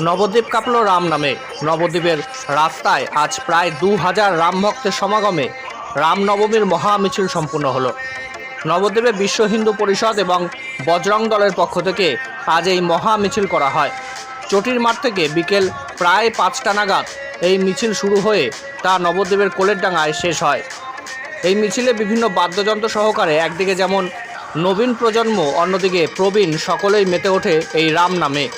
নবদ্বীপ কাঁপল রাম নামে। নবদ্বীপের রাস্তায় আজ প্রায় দু হাজার রাম ভক্তের সমাগমে রামনবমীর মহামিছিল সম্পূর্ণ হলো। নবদ্বীপে বিশ্ব হিন্দু পরিষদ এবং বজরং দলের পক্ষ থেকে আজ এই মহামিছিল করা হয়। চটির মাঠ থেকে বিকেল প্রায় পাঁচটা নাগাদ এই মিছিল শুরু হয়ে তা নবদ্বীপের কোলের ডাঙায় শেষ হয়। এই মিছিলে বিভিন্ন বাদ্যযন্ত্র সহকারে একদিকে যেমন নবীন প্রজন্ম, অন্যদিকে প্রবীণ, সকলেই মেতে ওঠে এই রাম নামে।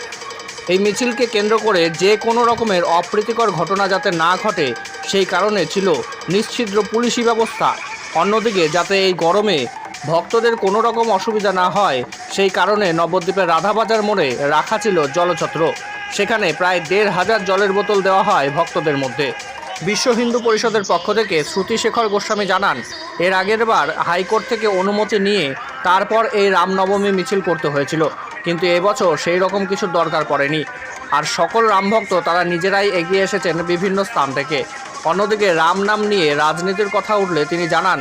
এই মিছিলকে কেন্দ্র করে যে কোনো রকমের অপ্রীতিকর ঘটনা যাতে না ঘটে, সেই কারণে ছিল নিশ্ছিদ্র পুলিশি ব্যবস্থা। অন্যদিকে যাতে এই গরমে ভক্তদের কোনো রকম অসুবিধা না হয়, সেই কারণে নবদ্বীপের রাধাবাজার মোড়ে রাখা ছিল জলছত্র। সেখানে প্রায় দেড় হাজার জলের বোতল দেওয়া হয় ভক্তদের মধ্যে। বিশ্ব হিন্দু পরিষদের পক্ষ থেকে শ্রুতিশেখর গোস্বামী জানান, এর আগের বার হাইকোর্ট থেকে অনুমতি নিয়ে তারপর এই রামনবমী মিছিল করতে হয়েছিল। কিন্তু এবছর সেই রকম কিছু দরকার পড়েনি। আর সকল রামভক্ত তারা নিজেরাই এগিয়ে এসেছেন বিভিন্ন স্থান থেকে। অন্যদিকে রাম নাম নিয়ে রাজনীতির কথা উঠলে তিনি জানান,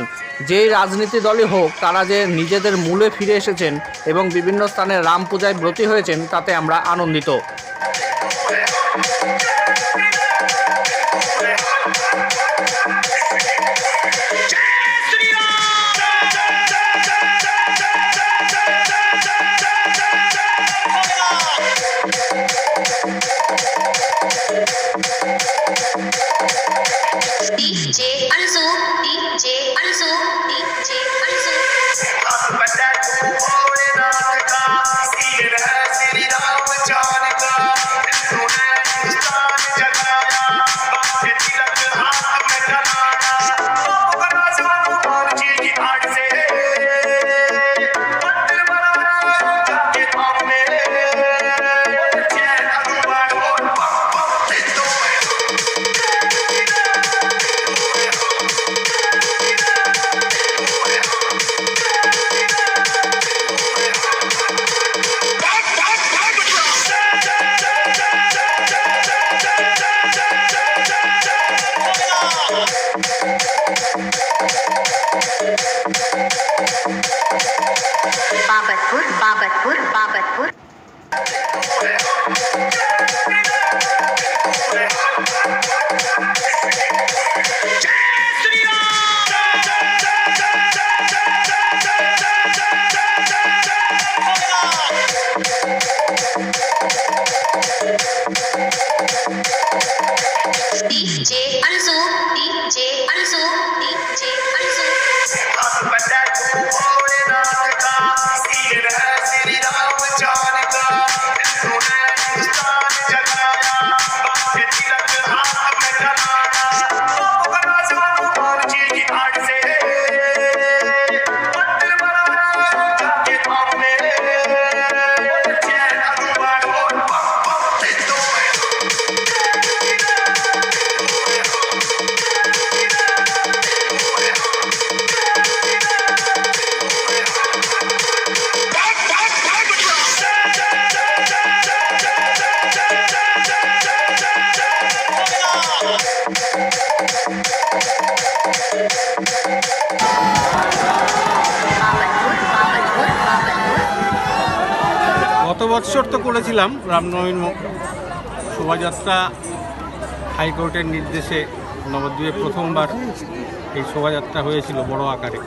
যেই রাজনীতি দলই হোক, তারা যে নিজেদের মূলে ফিরে এসেছেন এবং বিভিন্ন স্থানে রাম পূজায় ব্রতী হয়েছেন, তাতে আমরা আনন্দিত। DJ Anzu, DJ Anzu, DJ বৎসর তো করেছিলাম রামনবমীর শোভাযাত্রা হাইকোর্টের নির্দেশে নবদ্বীপে প্রথমবার এই শোভাযাত্রা হয়েছিল বড় আকারে।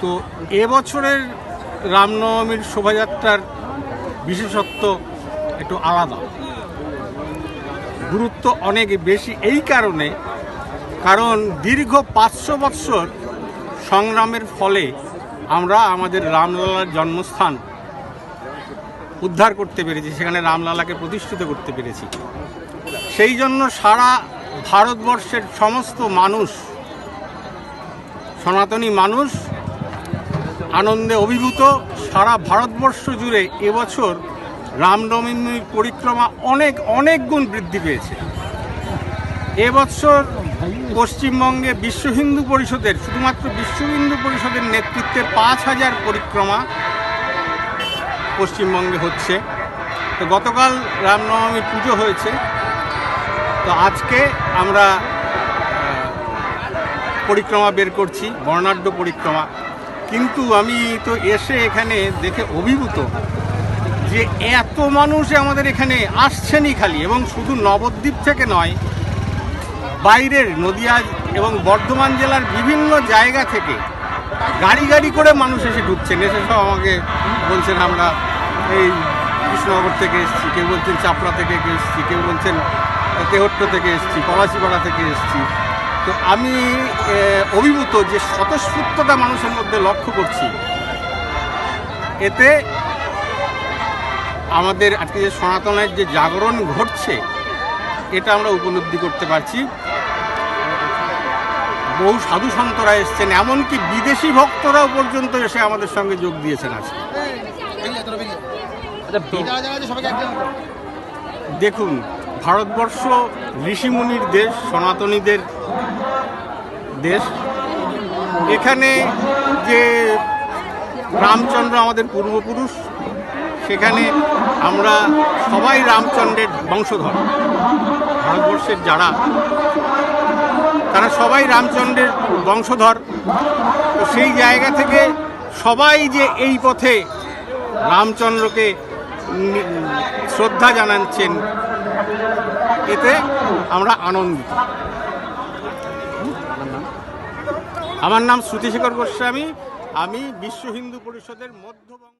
তো এবছরের রামনবমীর শোভাযাত্রার বিশেষত্ব একটু আলাদা। গুরুত্ব অনেক বেশি এই কারণে, কারণ দীর্ঘ পাঁচশো বৎসর সংগ্রামের ফলে আমরা আমাদের রামলালার জন্মস্থান উদ্ধার করতে পেরেছি, সেখানে রামলালাকে প্রতিষ্ঠিত করতে পেরেছি। সেই জন্য সারা ভারতবর্ষের সমস্ত মানুষ, সনাতনী মানুষ আনন্দে অভিভূত। সারা ভারতবর্ষ জুড়ে এবছর রামনবমীর পরিক্রমা অনেক অনেক গুণ বৃদ্ধি পেয়েছে। এবছর পশ্চিমবঙ্গে বিশ্ব হিন্দু পরিষদের, শুধুমাত্র বিশ্ব হিন্দু পরিষদের নেতৃত্বে পাঁচ হাজার পরিক্রমা পশ্চিমবঙ্গে হচ্ছে। তো গতকাল রামনবমী পুজো হয়েছে। তো আজকে আমরা পরিক্রমা বের করছি, বর্ণাঢ্য পরিক্রমা। কিন্তু আমি তো এসে এখানে দেখে অভিভূত যে এত মানুষ আমাদের এখানে আসছেনই খালি, এবং শুধু নবদ্বীপ থেকে নয়, বাইরের নদিয়া এবং বর্ধমান জেলার বিভিন্ন জায়গা থেকে গাড়ি গাড়ি করে মানুষ এসে ঢুকছেন, এসে সব আমাকে বলছেন আমরা এই কৃষ্ণনগর থেকে এসেছি, কেউ বলছেন চাপড়া থেকে এসেছি, কেউ বলছেন তেহট্ট থেকে এসেছি, পলাশিপাড়া থেকে এসেছি। তো আমি অভিভূত যে স্বতঃস্ফূর্ততা মানুষের মধ্যে লক্ষ্য করছি, এতে আমাদের আজকে যে সনাতনের যে জাগরণ ঘটছে, এটা আমরা উপলব্ধি করতে পারছি। বহু সাধু সন্তরা এসছেন, এমনকি বিদেশি ভক্তরাও পর্যন্ত এসে আমাদের সঙ্গে যোগ দিয়েছেন আজকে। দেখুন ভারতবর্ষ ঋষিমুনির দেশ সনাতনীদের দেশ। এখানে যে রামচন্দ্র আমাদের পূর্বপুরুষ সেখানে আমরা সবাই রামচন্দ্রের বংশধর। ভারতবর্ষের যারা তারা সবাই রামচন্দ্রের বংশধর। তো সেই জায়গা থেকে সবাই যে এই পথে রামচন্দ্রকে শ্রদ্ধা জানাচ্ছেন। এতে আমরা আনন্দিত। আমার নাম শ্রুতিশেখর গোস্বামী। আমি বিশ্ব হিন্দু পরিষদের মধ্যবঙ্গ